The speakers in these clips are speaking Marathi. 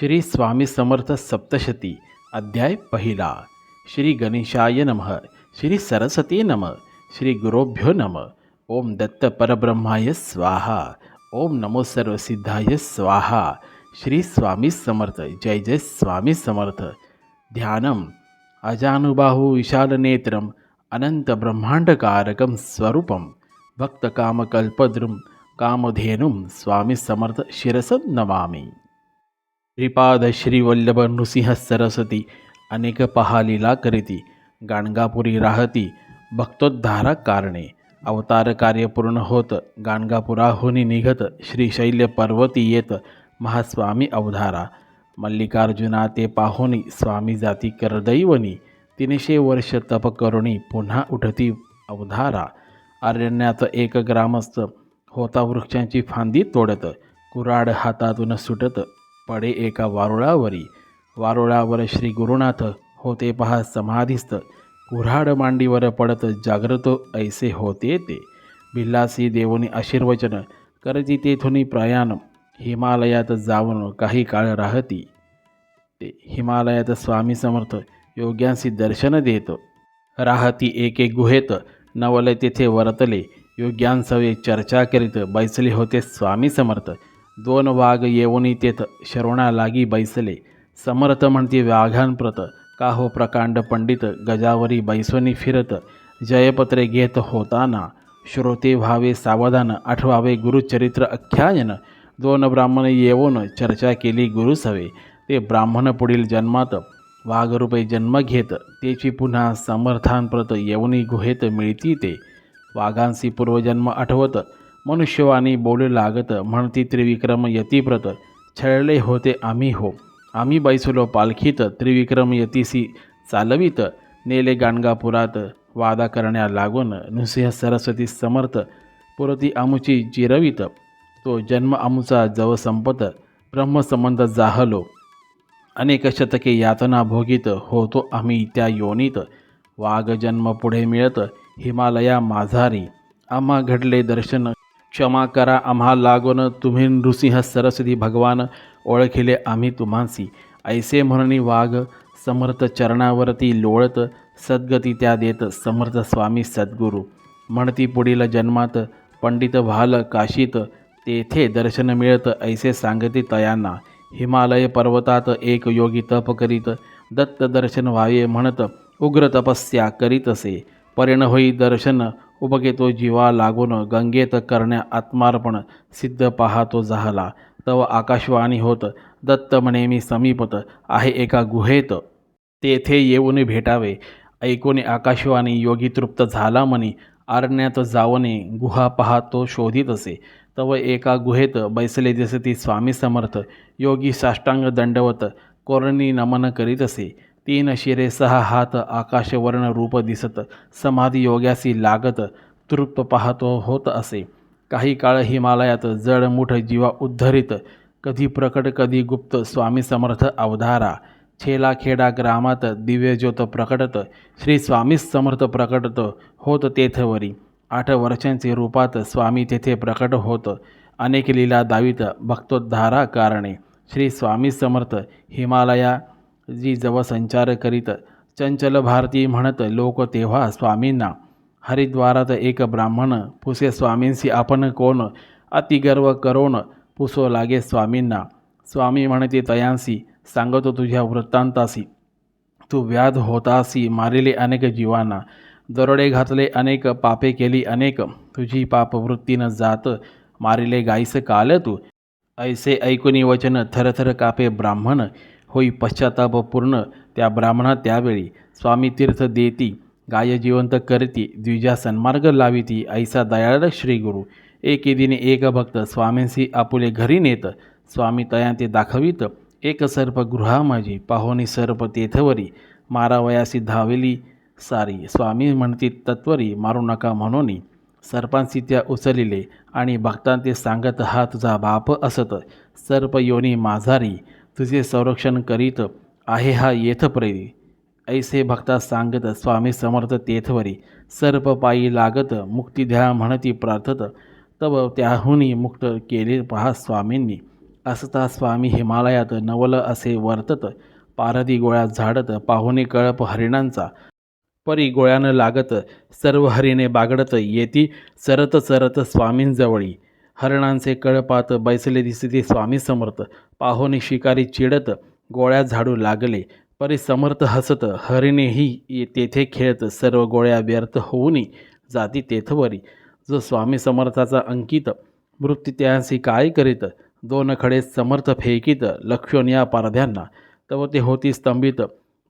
श्री स्वामी समर्थ सप्तशती अध्याय पहिला. श्री गणेशाय नमः. श्री सरस्वती नमः. श्री गुरुभ्यो नम. ओम दत्त परब्रह्माय स्वाहा. ओम नमो सर्वसिद्धाय स्वाहा. श्री स्वामी समर्थ. जय जय स्वामी समर्थ. ध्यानम. अजानुबाहु विशालनेत्रम अनन्तब्रह्माण्डकारकं स्वरूपं भक्तकामकल्पद्रुं कामधेनुं स्वामी समर्थ शिरसं नमामि. श्रीपाद श्रीवल्लभ नृसिंह सरस्वती अनेक पहालीला करीती गाणगापुरी राहती भक्तोद्धारा कारणे. अवतार कार्य पूर्ण होत गाणगापुराहुनी निघत श्रीशैल्य पर्वती येत महास्वामी अवधारा. मल्लिकार्जुना ते पाहुनी स्वामी जाती करदैवनी तीनशे वर्ष तप करुणी पुन्हा उठती अवधारा. अरण्यात एक ग्रामस्थ होता वृक्षांची फांदी तोडत कुराड हातातून सुटत पडे एका वारुळावरी. वारुळावर श्री गुरुनाथ होते पहा समाधीस्त कुऱ्हाड मांडीवर पडत जागृत ऐसे होते ते. बिल्लासी देवनी आशीर्वचन करती तेथुनी प्रयाण. हिमालयात जाऊन काही काळ राहती ते. हिमालयात स्वामी समर्थ योग्यांशी दर्शन देत. राहती एके गुहेत नवले तेथे वरतले. योग्यांसवे चर्चा करीत बैसले होते स्वामी समर्थ. दोन वाघ येऊनी तेथ शरवणा लागी बैसले. समर्थ म्हणती वाघांप्रत का हो प्रकांड पंडित गजावरी बैसोनी फिरत जयपत्रे घेत होताना. श्रोते व्हावे सावधान आठवावे गुरुचरित्र अख्यायन. दोन ब्राह्मण येऊन चर्चा केली गुरुसवे. ते ब्राह्मण पुढील जन्मात वाघरूपे जन्म घेत तेची पुन्हा समर्थांप्रत येऊनी गुहेत मिळती ते. वाघांसी पूर्वजन्म आठवत मनुष्यवाणी बोलू लागत म्हणती त्रिविक्रम यतीप्रत छळले होते आम्ही हो. आम्ही बैसलो पालखीत त्रिविक्रम यतीसी चालवीत. नेले गाणगापुरात वादा करण्या लागून नृसिंह सरस्वती समर्थ पुरती आमुची जिरवित. तो जन्म आमुचा जव संपत ब्रह्मसंबंध जाहलो. अनेक शतके यातना भोगीत होतो आम्ही त्या योनीत. वाघ जन्म पुढे मिळत हिमालया माझारी आम्हा घडले दर्शन क्षमा करा आम्हा लागून तुम्ही नृसिंह सरस्वती भगवान ओळखिले आम्ही तुम्हासी ऐसे म्हणून वाघ समर्थ चरणावरती लोळत सद्गती त्या देत समर्थ स्वामी सद्गुरू म्हणती पुढील जन्मात पंडित व्हाल काशीत तेथे दर्शन मिळत ऐसे सांगते तयांना हिमालय पर्वतात एक योगी तप करीत दत्त दर्शन व्हावे म्हणत उग्र तपस्या करीत असे परिण होई दर्शन उपगे तो जीवा लागून गंगेत करण्या आत्मार्पण सिद्ध पाहतो जाहला तव आकाशवाणी होत दत्त म्हणे मी समीपत आहे एका गुहेत. तेथे येऊन भेटावे. ऐकून आकाशवाणी योगी तृप्त झाला म्हणे आरण्यात जावणे गुहा पाहतो शोधित असे तव एका गुहेत बैसले दिसती स्वामी समर्थ. योगी साष्टांग दंडवत कोरणी नमन करीत असे तीन शिरे सहा हात आकाशवर्ण रूप दिसत समाधी योग्यासी लागत तृप्त पाहतो होत असे. काही काळ हिमालयात जडमुठ जीवा उद्धरित कधी प्रकट कधी गुप्त स्वामी समर्थ अवधारा. छेलाखेडा ग्रामात दिव्यज्योत प्रकटत श्री स्वामी समर्थ प्रकटत होत तेथवरी आठ वर्षांचे रूपात स्वामी तेथे प्रकट होत अनेक लीला दावीत भक्तोद्धारा कारणे. श्री स्वामी समर्थ हिमालया जी जव संचार करीत चंचल भारती म्हणत लोक तेव्हा स्वामींना हरिद्वारात एक ब्राह्मण पुसे स्वामींशी आपण कोण? अतिगर्व करोन पुसो लागे स्वामींना स्वामी म्हणते तयांसी सांगतो तुझ्या वृत्तांतासी तू व्याध होतासी मारिले अनेक जीवांना. दरोडे घातले अनेक पापे केली अनेक. तुझी पापवृत्तीनं जात मारिले गाईस काल तू. ऐसे ऐकुनी वचन थरथर कापे ब्राह्मण. होई पश्चाताप पूर्ण त्या ब्राह्मणा त्यावेळी स्वामी तीर्थ देती गाय जिवंत करती द्विजा सन्मार्ग लाविती ऐसा दयाळ श्रीगुरु. एके दिने एक भक्त स्वामींशी आपुले घरी नेत स्वामी तया ते दाखवित एक सर्प गृहा माझी सर्प तेथवरी मारावयासी धावेली सारी. स्वामी म्हणती तत्वरी मारू नका म्हणून सर्पांशी त्या उचलिले आणि भक्तां ते सांगत हा तुझा बाप असत सर्प योनी माझारी तुझे संरक्षण करीत आहे हा येथ प्रेरी ऐसे भक्ता सांगत स्वामी समर्थ तेथवरी. सर्प पायी लागत मुक्ती द्या म्हणती प्रार्थत. तव त्याहूनही मुक्त केले पहा स्वामींनी. असता स्वामी हिमालयात नवल असे वर्तत. पारधी गोळ्यात झाडत पाहुणे कळप हरिणांचा. परी गोळ्यानं लागत सर्व हरिणे बागडत येती सरत सरत स्वामींजवळी. हरणांचे कळपात बैसले दिसते स्वामी समर्थ. पाहुणे शिकारी चिडत गोळ्या झाडू लागले. परी समर्थ हसत हरिणेही तेथे खेळत सर्व गोळ्या व्यर्थ होऊनी जाती तेथवरी जो स्वामी समर्थाचा अंकित मृत्यू त्यांसी काय करीत दोन खडे समर्थ फेकीत लक्षण या पारध्यांना. तव ते होती स्तंभित.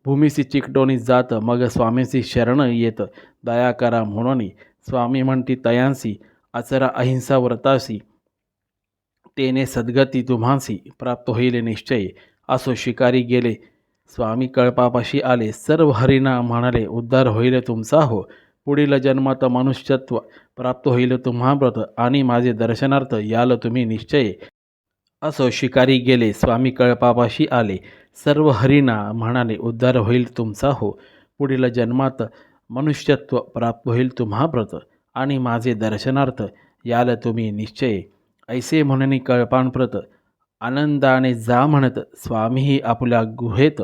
भूमीसी चिकटोणी जात मग स्वामीसी शरण येत. दया करा म्हणून. स्वामी म्हणती तयांसी आचरा अहिंसा व्रतासी तेने सद्गती तुम्हासी प्राप्त होईल निश्चय. असो शिकारी गेले स्वामी कळपापाशी आले सर्व हरिणा म्हणाले उद्धार होईल तुमचा हो. पुढील जन्मात मनुष्यत्व प्राप्त होईल तुम्हा व्रत आणि माझे दर्शनार्थ याल तुम्ही निश्चय. असो शिकारी गेले स्वामी कळपापाशी आले सर्व हरिणा म्हणाले उद्धार होईल तुमचा हो. पुढील जन्मात मनुष्यत्व प्राप्त होईल तुम्हा व्रत. आणि माझे दर्शनार्थ याल तुम्ही निश्चय ऐसे म्हणून कळपांप्रत आनंदाने जा म्हणत स्वामीही आपल्या गुहेत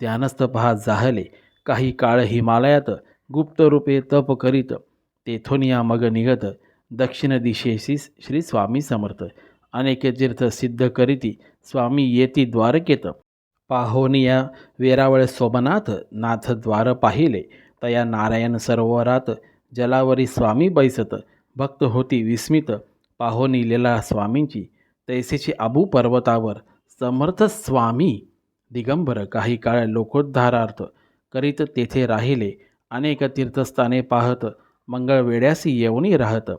ध्यानस्थ पहा जाहले. काही काळ हिमालयात गुप्त रूपे तप करीत तेथोनिया मग निघत दक्षिण दिशेशी श्री स्वामी समर्थ. अनेक तीर्थ सिद्ध करीती स्वामी येती द्वारकेत. पाहोनिया वेरावळ सोमनाथ नाथ द्वार पाहिले. तया नारायण सरोवरात जलावरी स्वामी बैसत भक्त होती विस्मित पाहोनी लीला स्वामींची तैसेची आबू पर्वतावर समर्थ स्वामी. दिगंबर काही काळ लोकोद्धारार्थ करीत तेथे राहिले अनेक तीर्थस्थाने पाहत मंगळवेड्यासी येऊनही राहत.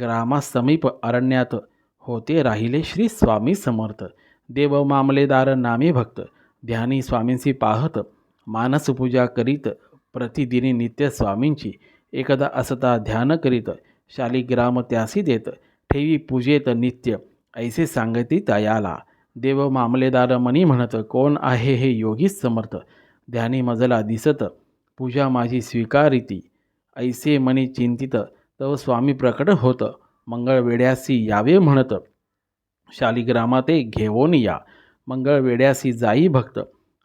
ग्रामासमीप अरण्यात होते राहिले श्री स्वामी समर्थ. देव मामलेदार नामे भक्त ध्यानी स्वामींशी पाहत मानसपूजा करीत प्रतिदिनी नित्य स्वामींची एकदा असता ध्यान करीत शालिग्राम त्यासी देत ठेवी पूजेत नित्य ऐसे सांगती तयाला देव मामलेदार मनी म्हणत कोण आहे हे योगी समर्थ. ध्यानी मजला दिसत पूजा माझी स्वीकारिती. ऐसे मनी चिंतित तव स्वामी प्रकट होत मंगळवेड्यासी यावे म्हणत. शालिग्रामाते घेवोन या मंगळवेड्यासी जाई भक्त.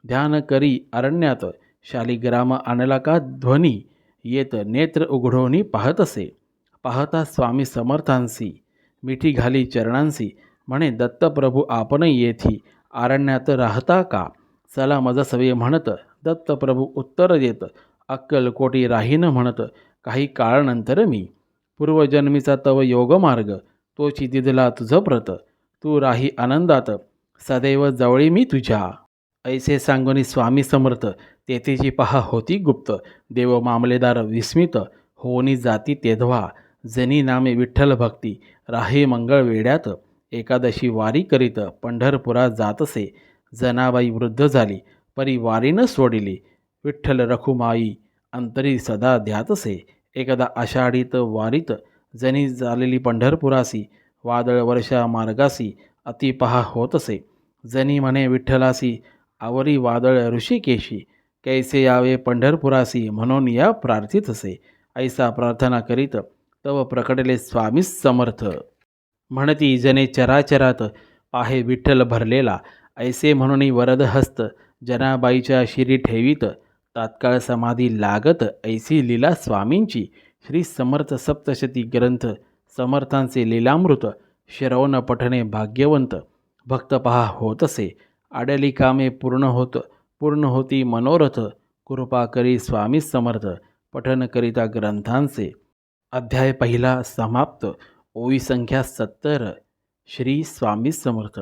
ध्यान करी अरण्यात शालिग्राम आणला का ध्वनी? येत नेत्र उघडोनी पाहत असे. पाहता स्वामी समर्थांसी मिठी घाली चरणांसी म्हणे दत्तप्रभू आपण येथी आरण्यात राहता का? चला मज सवे म्हणत दत्तप्रभू उत्तर देत. अक्कलकोटी राहीन म्हणत काही काळानंतर मी. पूर्वजन्मीचा तव योगमार्ग तोची दिदला तुझं प्रत. तू राही आनंदात. सदैव जवळी मी तुझ्या. ऐसे सांगूनी स्वामी समर्थ तेथेची पहा होती गुप्त. देव मामलेदार विस्मित. होनी जाती तेधवा. जनी नामे विठ्ठल भक्ती. राहे मंगळ वेड्यात. एकादशी वारी करीत. पंढरपुरात जातसे. जनाबाई वृद्ध झाली. परी वारीनं सोडिली. विठ्ठल रखुमाई. अंतरी सदा ध्यातसे. एकदा आषाढीत वारीत. जनी झालेली पंढरपुरासी. वादळ वर्षा मार्गासी. अति पहा होतसे. जनी म्हणे विठ्ठलासी. आवरी वादळ ऋषिकेशी. कैसे यावे पंढरपुरासी म्हणून या प्रार्थित असे ऐसा प्रार्थना करीत तव प्रकटले स्वामी समर्थ। म्हणती जने चराचरात पाहे विठ्ठल भरलेला ऐसे म्हणून वरद हस्त जनाबाईच्या शिरी ठेवीत तात्काळ समाधी लागत ऐसी लीला स्वामींची। श्री समर्थ सप्तशती ग्रंथ समर्थांचे लीलामृत श्रवण पठणे भाग्यवंत। भक्त पहा होतसे आडली कामे पूर्ण होत पूर्ण होती मनोरथ. कृपा करी स्वामी समर्थ. पठन करिता ग्रंथांचे. अध्याय पहिला समाप्त. ओवी संख्या सत्तर. श्री स्वामी समर्थ.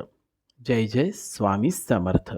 जय जय स्वामी समर्थ.